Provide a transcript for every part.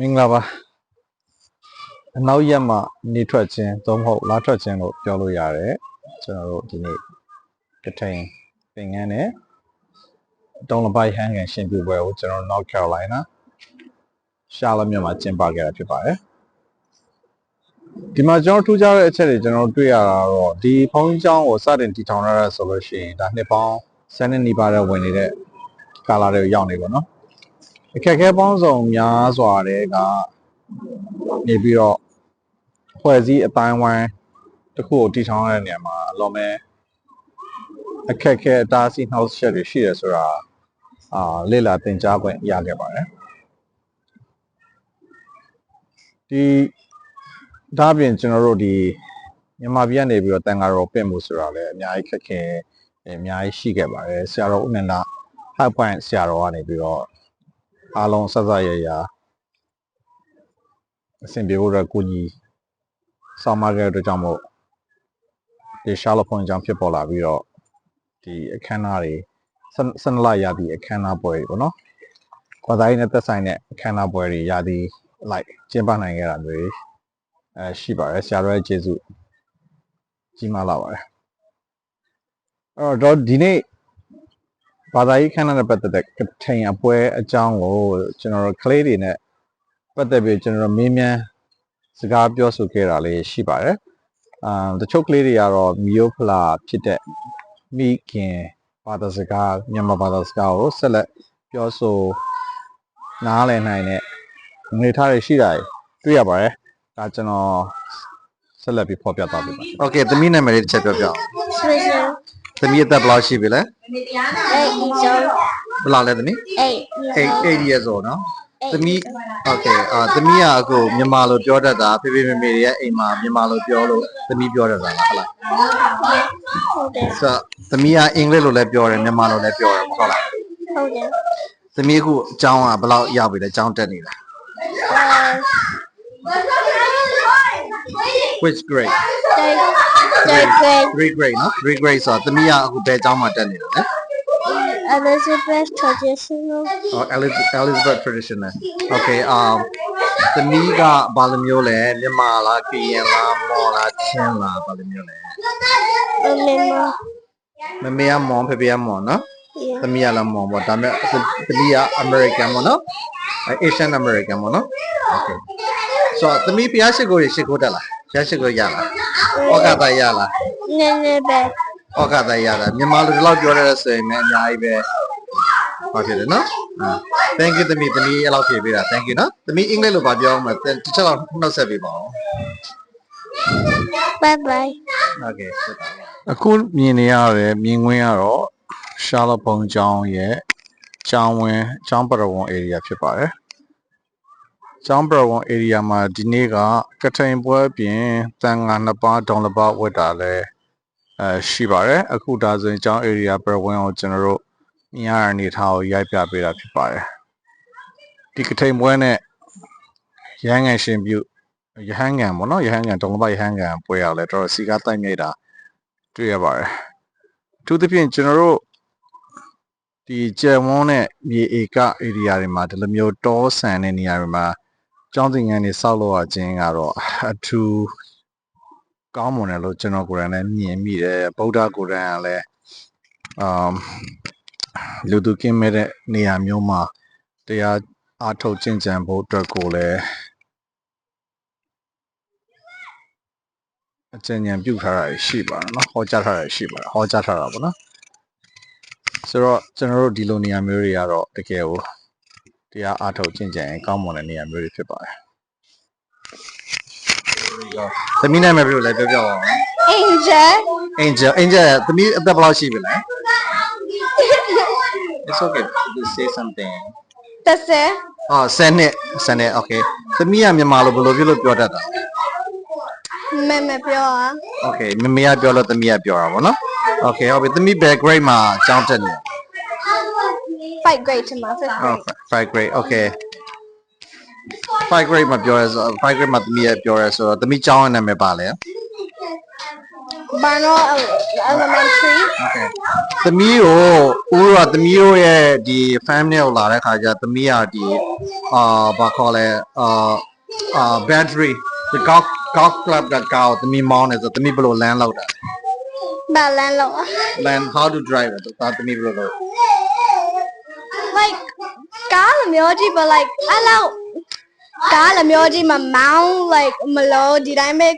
မင်္ဂလာပါအနောက်ရက်မှနေထွက်ခြင်းသို့မဟုတ်လာထွက်ခြင်းလို့ပြောလို့ရတယ်ကျွန်တော်တို့ဒီနေ့ကထိန်ပင်ငန်းနဲ့တောင်လပိုက်ဟန်ကန်ရှင်ပြပွဲကိုကျွန်တော်တို့ North Carolina ရှာလမြို့မှာကျင်းပခဲ့တာဖြစ်ပါတယ်ဒီမှာကျွန်တော်ထူးခြားတဲ့အချက်တွေကျွန်တော်တို့တွေ့ရတာတော့ဒီဖုန်းကြီးကျောင်းကိုစတင်တည်ထောင်ရတာဆိုလို့ရှိရင်ဒါနှစ်ပေါင်း7နှစ်နီးပါးတဲ့ဝင်နေတဲ့ကာလာတွေကိုရောက်နေပါတော့ အခက်အခဲပေါင်းစုံများစွာတဲ့ကနေပြီးတော့ဖွဲ့စည်းအတိုင်းဝိုင်းတစ်ခုကိုတည်ထောင်ရတဲ့နေရာမှာအလုံးမဲအခက်အခဲအတားအဆီးနှောက်ယှက်တွေရှိတယ်ဆိုတာအာလေ့လာသင်ကြားခွင့်ရခဲ့ပါတယ်ဒီဒါအပြင်ကျွန်တော်တို့ဒီမြန်မာပြည်ကနေပြီးတော့တန်ဃာတော်ပြင်မှုဆိုတာလည်းအများကြီးခက်ခဲအများကြီးရှိခဲ့ပါတယ်ဆရာတော်ဦးနန္ဒဟပ်ပွိုင်ဆရာတော်ကနေပြီးတော့ အားလုံးဆက်ဆက်ရရအဆင်ပြေဖို့အတွက်ကိုကြီးဆောင်မခဲ့တဲ့အတွက်ကြောင့်မို့ဒီရှာလဖုန်ကြောင့်ဖြစ်ပေါ်လာပြီးတော့ဒီအခမ်းအနားတွေဆနလရသည့်အခမ်းအနားပွဲတွေပေါ့နော်။ကွာတိုင်းနဲ့သက်ဆိုင်တဲ့အခမ်းအနားပွဲတွေရသည့်လိုက်ကျင်းပနိုင်ခဲ့တာမျိုးတွေအဲရှိပါတယ်ဆရာတော်ရဲ့ကျေးဇူးကြီးမားလာပါတယ်။အဲ့တော့ဒီနေ့ ဘာသာရေးခန္ဓာနဲ့ပတ်သက်တဲ့ကထိန်အပွဲအကြောင်းကိုကျွန်တော်တို့ကလေးတွေနဲ့ပတ်သက်ပြီးကျွန်တော်တို့မေးမြန်းစကားပြောဆိုခဲ့တာလေးရှိပါတယ်။အာတချို့ကလေးတွေကတော့မီယိုဖလာဖြစ်တဲ့မိခင်ဘာသာစကားမြန်မာဘာသာစကားကိုဆက်လက်ပြောဆိုနားလည်နိုင်တဲ့အနေအထားတွေရှိတာတွေ့ရပါတယ်။ဒါကျွန်တော်ဆက်လက်ပြီးဖော်ပြသွားပြီပါ။ Okay သမီးနာမည်လေးတစ်ချက်ပြောပြအောင် Treasure. ။ သမီးအသက်ဘယ်လောက်ရှိပြီလဲ Eight years old. ။ဘယ်လောက်လဲသမီး Eight years 8 old. 8 years old နော် Eight သမီး years old. okay အာသမီးကအခုမြန်မာလိုပြောတတ်တာဖေဖေမေမေတွေရဲ့အိမ်မှာမြန်မာလိုပြောလို့သမီးပြောတတ်တာလားဟုတ်လား Hold it. ဆိုတော့သမီးကအင်္ဂလိပ်လိုလည်းပြောတယ်မြန်မာလိုလည်းပြောတယ်ဟုတ်လား Hold it. သမီးအခုအကြောင်းကဘယ်လောက်ရောက်ပြီလဲအကြောင်းတက်နေလား Uh, which grade third, third grade. 3 grade နော်3 grade ဆိုတော့သမီးကအခုဘယ်အကြောင်းမှာတက်နေတာလဲ Elizabeth traditional. ဟော Eliz- Elizabeth traditional okay အာသမီးကဘာလိုမျိုးလဲမြန်မာလားကရင်လားမော်လားချင်းလားဘာလိုမျိုးလဲ Remember. မမေကမော်ဖေဖေကမော်နော် Yeah. သမီးကလည်းမော်ပေါ့ဒါပေမဲ့သမီးက American ပေါ့နော်အဲ Asian American ပေါ့နော် Okay ဆိုတော့သမီးဖျားရှိခိုးရရှိခိုးတက်လား ဖျားရှိခိုးရလားဩကတာရလား Nene bed. ဩကတာရတာမြန်မာလူဒီလောက်ပြောရတဲ့ဆိုရင်လည်းအများကြီးပဲဘာဖြစ်လဲနော်အာ Thank you သမီးသမီးအဲ့လောက်ဖြေပေးတာ Thank you နော်သမီးအင်္ဂလိပ်လိုပါပြောအောင်မယ်တစ်ချက်လောက်နှုတ်ဆက်ပေးပါဦး Bye bye. Okay အခုမြင်နေရတဲ့မြင်ကွင်းကတော့ရှာလဖုံကျောင်းရဲ့ကျောင်းဝင်ကျောင်းပရဝုံ area ဖြစ်ပါတယ်။ ကျောင်းပရဝုံ area မှာဒီနေ့ကကထိန်ပွဲပြင်တန်ငါနှစ်ပါးဒေါင်တစ်ပါးဝတ်တာလည်းအဲရှိပါတယ်။အခုဒါဆိုရင်ကျောင်း area ပရဝုံကိုကျွန်တော်တို့မြင်ရတဲ့အနေအထားကိုရိုက်ပြပေးတာဖြစ်ပါတယ်။ဒီကထိန်ပွဲနဲ့ရဟန်းငံရှင်ပြုရဟန်းငံပေါ့နော်ရဟန်းငံဒေါင်တစ်ပါးရဟန်းငံပွဲရလဲတော်တော်စီကားတိုက်မြိုက်တာတွေ့ရပါတယ်အထူးသဖြင့်ကျွန်တော်တို့ဒီကျယ်ဝန်းတဲ့မြေဧကဧရိယာတွေမှာဒီလိုမျိုးတောဆန်တဲ့နေရာတွေမှာ ကျောင်းသင်ခန်းတွေဆောက်လုပ်ရခြင်းကတော့အထူးကောင်းမွန်တယ်လို့ကျွန်တော်ကိုယ်တိုင်လည်းမြင်မိတယ်ဗုဒ္ဓကိုယ်တိုင်ကလည်းအမ်လူသူကင်းမဲ့တဲ့နေရာမျိုးမှာတရားအားထုတ်ကျင့်ကြံဖို့အတွက်ကိုလည်းအကျဉ်းဉာဏ်ပြုထားတာရှိပါတယ်နော်ဟောကြားထားတာရှိပါတယ်ဟောကြားထားတာပေါ့နော်ဆိုတော့ကျွန်တော်တို့ဒီလိုနေရာမျိုးတွေကတော့တကယ်ကို တရားအားထုတ်ကျင့်ကြံရင်ကောင်းမွန်တဲ့နေရာမျိုးတွေဖြစ်ပါတယ်။သမီးနာမည်ဘယ်လိုလဲပြောပြပါဦး။ Angel Angel Angel သမီးအသက်ဘယ်လောက်ရှိပြီလဲ။ It's okay to say something. တစ်ဆယ်အော်ဆယ်နှစ်ဆယ်နှစ် okay သမီးကမြန်မာလိုဘယ်လိုပြောလို့ပြောတတ်တာလဲမမပြောอ่ะ။ Okay မမေကပြောလို့သမီးကပြောတာဗောနော်။ Okay ဟုတ်ပြီသမီး background မှာကျောင်းတက်နေတယ် 5 grade မှာ5 grade 5 grade okay 5 grade မှာပြောရဲဆို5 grade မှာသမီးရပြောရဲဆိုတော့သမီးကျောင်းရဲ့နာမည်ပါလဲ Barno Elementary သမီးကိုဦးရောသမီးတို့ရဲ့ဒီ family ကိုလာတဲ့ခါကျသမီးကဒီအာဘာခေါ်လဲအာအာ battery the golf golf club ကကောက်သမီးမောင်းနေဆိုသမီးဘယ်လိုလမ်းလောက်တာ Balance လောက် land how to drive တာသမီးဘယ်လိုလုပ် like ကားလိုမျိုးကြီး but like အဲ့လောက်ကားလိုမျိုးကြီးမ mount like မလို့ဒီတိုင်းပဲ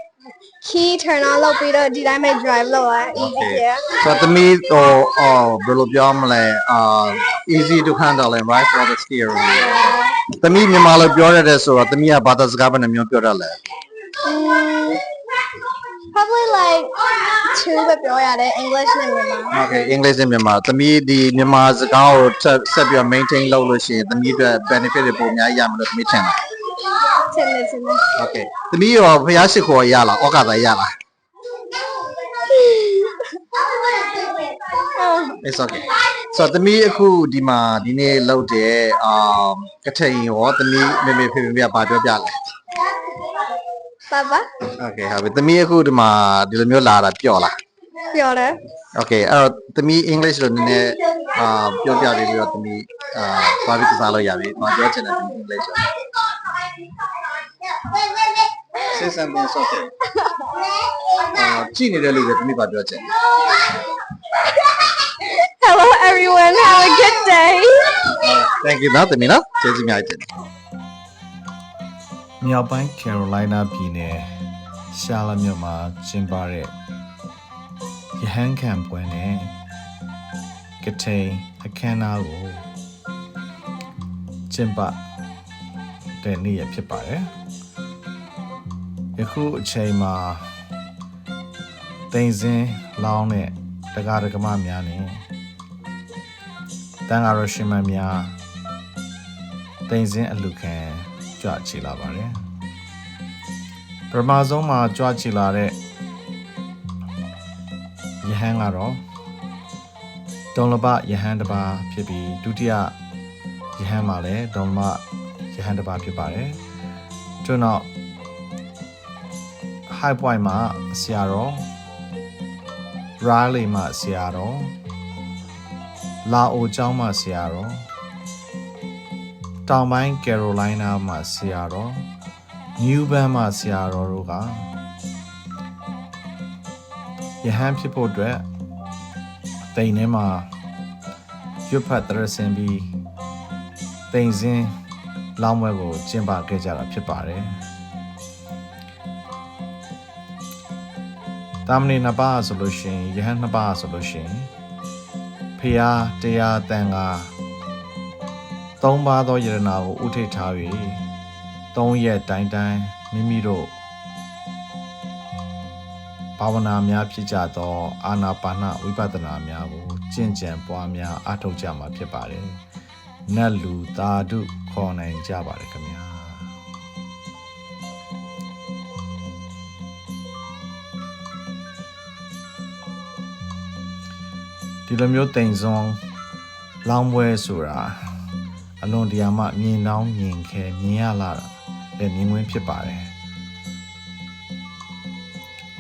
key turn on လုပ်ပြီးတော့ဒီတိုင်းပဲ drive လုပ်ရ easy ရဆိုတော့သမီးဟိုအော်ဘယ်လိုပြောမလဲအာ easy to handle and right for the steering သမီးမြန်မာလိုပြောရတယ်ဆိုတော့သမီးကဘာသာစကားဘယ်နှမျိုးပြောတတ်လဲ Mm, probably like two ပဲပြောရတယ် English နဲ့မြန်မာ Okay English နဲ့မြန်မာသမီးဒီမြန်မာစကားကိုဆက်ဆက်ပြီးတော့ maintain လုပ်လို့ရှိရင်သမီးအတွက် benefit တွေပုံများရမယ်လို့သမီးထင်တယ်ထင်တယ်ထင်တယ် Okay သမီးရောဖျားရှိခိုးရလားဩကာသရလား It's okay ဆိုတော့သမီးအခုဒီမှာဒီနေ့လုပ်တဲ့အာကထိန်ရောသမီးမေမေဖေဖေမေကဘာပြောပြလဲ ပါပါ Okay ဟုတ်ပြီသမီးအခုဒီမှာဒီလိုမျိုးလာတာပျော့လားပြောတယ် Okay အဲ့တော့သမီး English လို့နည်းနည်းအာပြောပြပေးပြီးတော့သမီးအာဘာပြီးကစားလို့ရပြီ။ဘာပြောချင်တယ်သမီး English လို့ Say something it's okay အာကြည့်နေတဲ့လူတွေသမီးဘာပြောချင်လဲ Hello everyone have a good day Thank you နော်သမီးနော်ကျေးဇူးများတင်တယ် မြောက်ပိုင်းကယ်ရိုလိုင်းနာပြည်နယ်ရှာလာမြို့မှာကျင်းပတဲ့ရဟန်းခံပွဲနဲ့ကထိန်အခမ်းအနားကိုကျင်းပတဲ့နေ့ရဖြစ်ပါတယ်။ယခုအချိန်မှာတိန်စင်းလောင်းတဲ့တက္ကရာကမများနဲ့တန်ဃာတော်ရှင်မများတိန်စင်းအလူခံ ကြွချီလာပါတယ်ပထမဆုံးမှာကြွချီလာတဲ့ယဟန်ကတော့ဒေါန်လဘယဟန်တစ်ပါးဖြစ်ပြီးဒုတိယယဟန်မှာလည်းဒေါန်လဘယဟန်တစ်ပါးဖြစ်ပါတယ်ကျွန်တော် high point မှာဆရာတော် Riley မှာဆရာတော်လာအိုကျောင်းမှာဆရာတော် တောင်ပိုင်းကယ်ရိုလိုင်းနားမှာဆရာတော်နယူးဘန်းမှာဆရာတော်တို့ကယဟန်ဖြစ်ဖို့အတွက်တိမ်ထဲမှာရွတ်ဖတ်တရစင်ပြီးတိမ်စင်းလောင်းပွဲကိုကျင်းပခဲ့ကြတာဖြစ်ပါတယ်။တာမဏေနှစ်ပါးဆိုလို့ရှိရင်ယဟန်နှစ်ပါးဆိုလို့ရှိရင်ဖျားတရားတန်ခါ သုံးပါးသောယရနာကိုဥထိတ်ထား၍သုံးရက်တိုင်းတိုင်းမိမိတို့ဘာဝနာများဖြစ်ကြသော အာနာပါနဝိပဿနာများကိုကျင့်ကြံပွားများအားထုတ်ကြမှာဖြစ်ပါတယ်။နတ်လူသာဓုခေါ်နိုင်ကြပါတယ်ခင်ဗျာ။ဒီလိုမျိုးတိမ်စွန်းလောင်းပွဲဆိုတာ အလွန်တရာမှမြင်နှောင်းမြင်ခဲမြင်ရလာတဲ့မြင်ကွင်းဖြစ်ပါတယ်။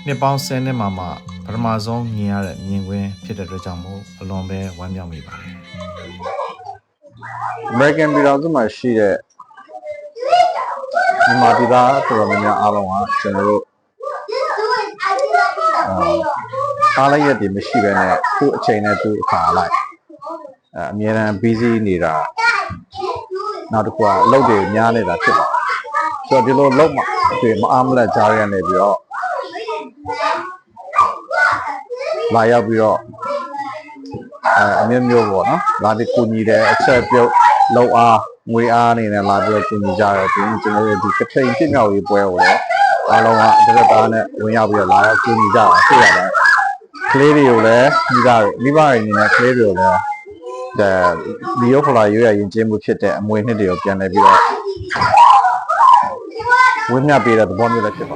နှစ်ပေါင်း10နှစ်မှမှပထမဆုံးမြင်ရတဲ့မြင်ကွင်းဖြစ်တဲ့အတွက်ကြောင့်မို့အလွန်ပဲဝမ်းမြောက်မိပါတယ် American ပြည်တော်စုမှာရှိတဲ့မြန်မာပြည်သားတော်တော်များများအားလုံးကကျွန်တော်တို့အားလိုက်ရက်တွေမရှိဘဲနဲ့သူ့အချိန်နဲ့သူ့အခါလိုက်အဲအများအား busy နေတာ နောက်တစ်ခုကအလုပ်တွေများနေတာဖြစ်ပါတယ်ဆိုတော့ဒီလိုလုပ်မှဒီမအားမလက်ကြားရနေပြီးတော့လာရောက်ပြီးတော့အဲအမျိုးမျိုးပေါ့နော်လာပြီးကူညီတယ်အချက်ပြုတ်လောက်အားငွေအားအနေနဲ့လာပြီးတော့ကူညီကြတယ်ပြီးရင်ကျွန်တော်တို့ဒီကထိန်ဖြစ်မြောက်ရေးပွဲကိုလည်းအားလုံးကဒီတော့နဲ့ဝင်ရောက်ပြီးတော့လာရောက်ကူညီကြတာဖြစ်ရတယ်ကလေးတွေကိုလည်းမိဘတွေမိဘတွေအနေနဲ့ကလေးတွေကိုလည်း ဒါဗီဒီယိုဖလာရွေးရရင်ကျင်းမှုဖြစ်တဲ့အမွေနှစ်တွေကိုပြန်လဲပြီးတော့ဝင်းမြပေးတဲ့သဘောမျိုးလည်းဖြစ်ပါ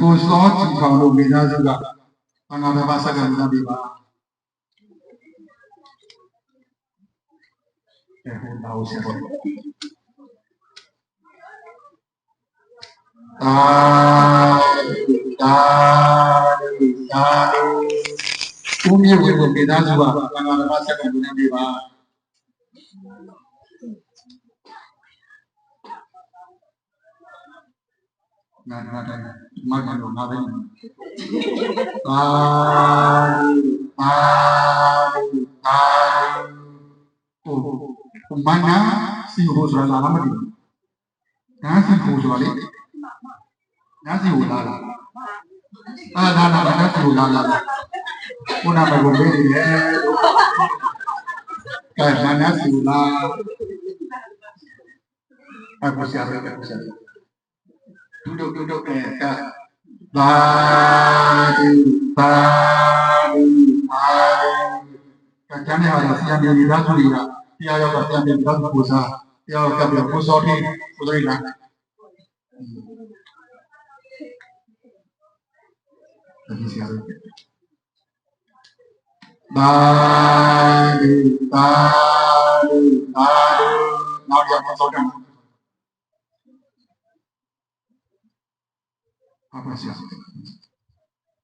ကိုစောကြည်ထောင်လို့မိသားစုကဘာနာတော်ဘာဆက်ကမိသားစုပါအဲဟိုတော့ဆက်ပါအာဒါဒါဦးမြေဝေကိုမိသားစုကဘာနာတော်ဘာဆက်ကမိသားစုပါနာနာတိုင်းမကတော့နာတိုင်း အာအာအာဟိုမနာစီဟိုဆိုတာလာမသိဘူးနာစီဟိုဆိုတာလေနာစီဟိုလာလာအာလာလာနာစီဟိုလာလာ ခုနကဘယ်လိုလဲကဲနာစီဟိုလာအခုရှာရမယ်ရှာဒုဒုဒုဒုကဲဘာဒူဘာဒူဘာ ဒူကတန်းရတာဆရာမ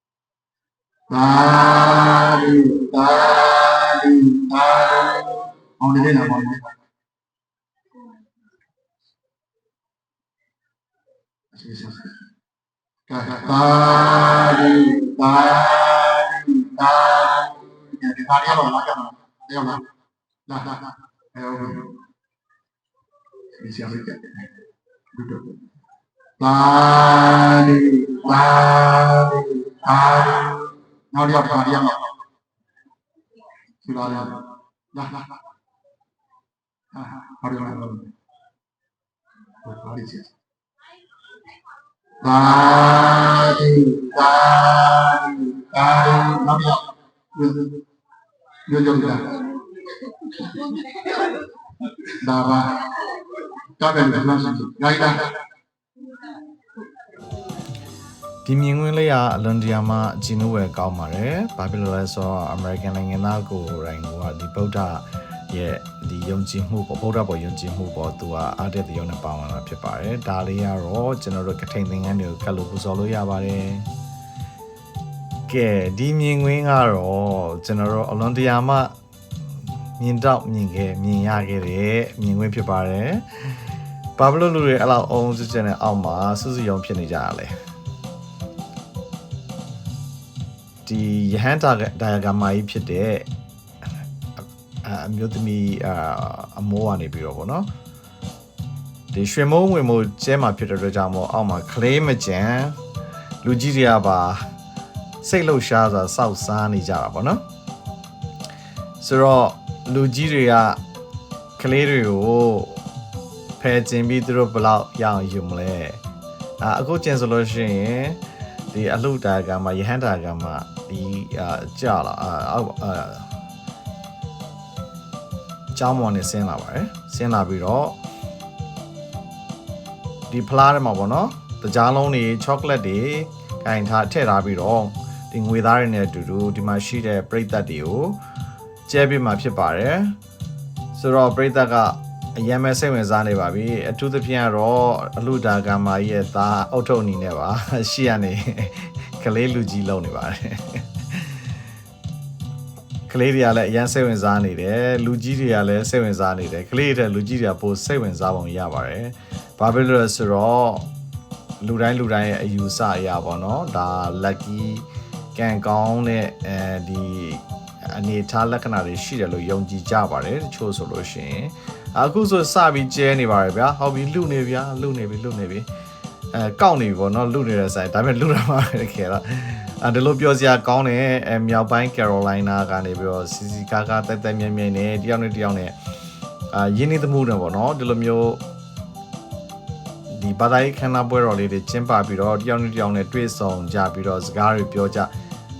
ြေဒီသားစုတွေကတရားရောက်ကဆရာမြေဒီသားစုကိုစားတရား ရောက်ကပြကိုစောတိကိုစိလာဒီဆရာတွေဘာဒူဘာဒူဘာဒူနောက်ရမစောတယ်ဘာပါရှာဘာဒူဘာ ဒူဘာဒူအောင်နေလားမောင်နေအစီအစဉ်ကဘာဒူဘာဒူဘာဒူဒီခါရတော့လာကြမှာရောက်လားလာလာလာအဲဟုတ်ပြီဆရာလေးကဒီတော့ဘာဒူဘာဒူဘာဒူနောက်ရောက်ပါရအောင်ဒီလာလာလာလာဟာဟာရလာလာဘာလို့လဲဘာဒူဘာဒူဘာဒူနောက်ရောက်ရောရောလာဒါပါကပဲလည်းလားဆိုင်လိုက်တာဒီမြင်ကွင်းလေးကအလွန်တရာမှဂျင်းနူဝယ်ကောင်းပါတယ်။ဘာဖြစ်လို့လဲဆိုတော့ American နိုင်ငံသားကိုယ်တိုင်ကဒီဗုဒ္ဓရဲ့ဒီယုံကြည်မှုပေါ့ဗုဒ္ဓပေါ်ယုံကြည်မှုပေါ့သူကအားတဲ့တရားနဲ့ပါဝင်တာဖြစ်ပါတယ်။ဒါလေးကတော့ကျွန်တော်တို့ကထိန်သင်္ကန်းတွေကိုကတ်လို့ပူဇော်လို့ရပါတယ်။ကဲဒီမြင်ကွင်းကတော့ကျွန်တော်တို့အလွန်တရာမှမြင်တော့မြင်ခဲ့မြင်ရခဲ့တဲ့မြင်ကွင်းဖြစ်ပါတယ်။ဘာဖြစ်လို့လူတွေအဲ့လောက်အုံစစ်စစ်နဲ့အောက်မှာစွစွရုံဖြစ်နေကြရလဲ။ ဒီယဟန်တာဒါယာဂမာကြီးဖြစ်တဲ့အအမျိုးသမီးအအမိုးကနေပြီးတော့ဗောနော်ဒီရွှေမိုးဝင်မိုးကျဲမှာဖြစ်တဲ့အတွက်ကြောင့်မို့အောက်မှာကလေးမကြံလူကြီးတွေကပါစိတ်လှုပ်ရှားစွာစောက်စားနေကြတာဗောနော်ဆိုတော့လူကြီးတွေကကလေးတွေကိုဖယ်ကျင်ပြီးသူတို့ဘယ်လောက်ရအောင်ယူမလဲအာအခုကျင်ဆိုလို့ရှိရင်ဒီအလှတာကမှယဟန်တာကမှ ဒီအာကြာလာအာအောက်အာကျောင်းမော်နဲ့ဆင်းလာပါတယ်ဆင်းလာပြီးတော့ဒီဖလားထဲမှာပေါ့နော်တကြားလုံးတွေချောကလက်တွေကင်ထားထည့်ထားပြီးတော့ဒီငွေသားတွေနဲ့အတူတူဒီမှာရှိတဲ့ပရိသတ်တွေကိုကျဲပြမှာဖြစ်ပါတယ်ဆိုတော့ပရိသတ်ကအရင်မဲ့စိတ်ဝင်စားနေပါပြီအထူးသဖြင့်ကတော့အလှတာကမာကြီးရဲ့သားအုတ်ထုံအနေနဲ့ပါရှေ့ကနေ ကလေးလူကြီးလုံနေပါတယ်ကလေးတွေကလည်းအရင်စိတ်ဝင်စားနေတယ်လူကြီးတွေကလည်းစိတ်ဝင်စားနေတယ်ကလေးတွေလူကြီးတွေကပိုစိတ်ဝင်စားပုံရပါတယ်ဘာဖြစ်လို့လဲဆိုတော့လူတိုင်းလူတိုင်းရဲ့အယူဆအရာပေါ့နော်ဒါ lucky ကံကောင်းတဲ့အဲဒီအနေထားလက္ခဏာတွေရှိတယ်လို့ယုံကြည်ကြပါတယ်တချို့ဆိုလို့ရှိရင်အခုဆိုစပြီးကျဲနေပါရဗျာဟောပြီလူနေဗျာလူနေပြီလူနေပြီ အဲကောက်နေပြီပေါ့နော်လူနေတဲ့ဆိုင်ဒါပေမဲ့လူတာမှာတကယ်တော့အဲဒီလိုပြောစရာကောင်းတယ်အဲမြောက်ပိုင်းကယ်ရိုလိုင်းနာကနေပြီးတော့စီစီကာကာတက်တက်မြဲမြဲနဲ့တယောက်နဲ့တယောက်နဲ့အာရင်းနှီးသမှုနဲ့ပေါ့နော်ဒီလိုမျိုးဒီဘာသာရေးခန္ဓာပွဲတော်လေးတွေကျင်းပပြီးတော့တယောက်နဲ့တယောက်နဲ့တွေ့ဆုံကြပြီးတော့စကားတွေပြောကြ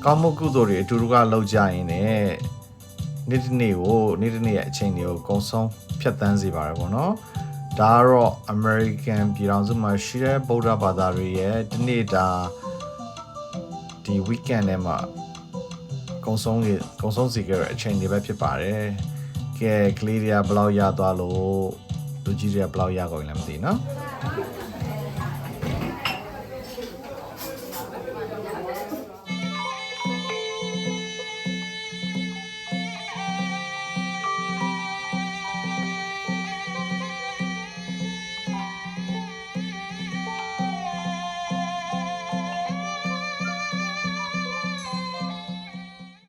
ကောင်းမှုကုသိုလ်တွေအတူတူကလုပ်ကြရင်လည်းနေ့တစ်နေ့ကိုနေ့တစ်နေ့ရဲ့အချိန်တွေကိုကုံဆုံးဖြတ်တန်းစေပါရပေါ့နော် ဒါကတော့ American ပြည်ထောင်စုမှာရှိတဲ့ဗုဒ္ဓဘာသာတွေရဲ့ဒီနေ့ဒါဒီ weekend ထဲမှာကုံဆုံးရကုံဆုံးစီခဲ့တဲ့အချိန်တွေပဲဖြစ်ပါတယ်ကဲကလေးတွေကဘယ်လောက်ရသွားလို့လူကြီးတွေကဘယ်လောက်ရကုန်လဲမသိနော်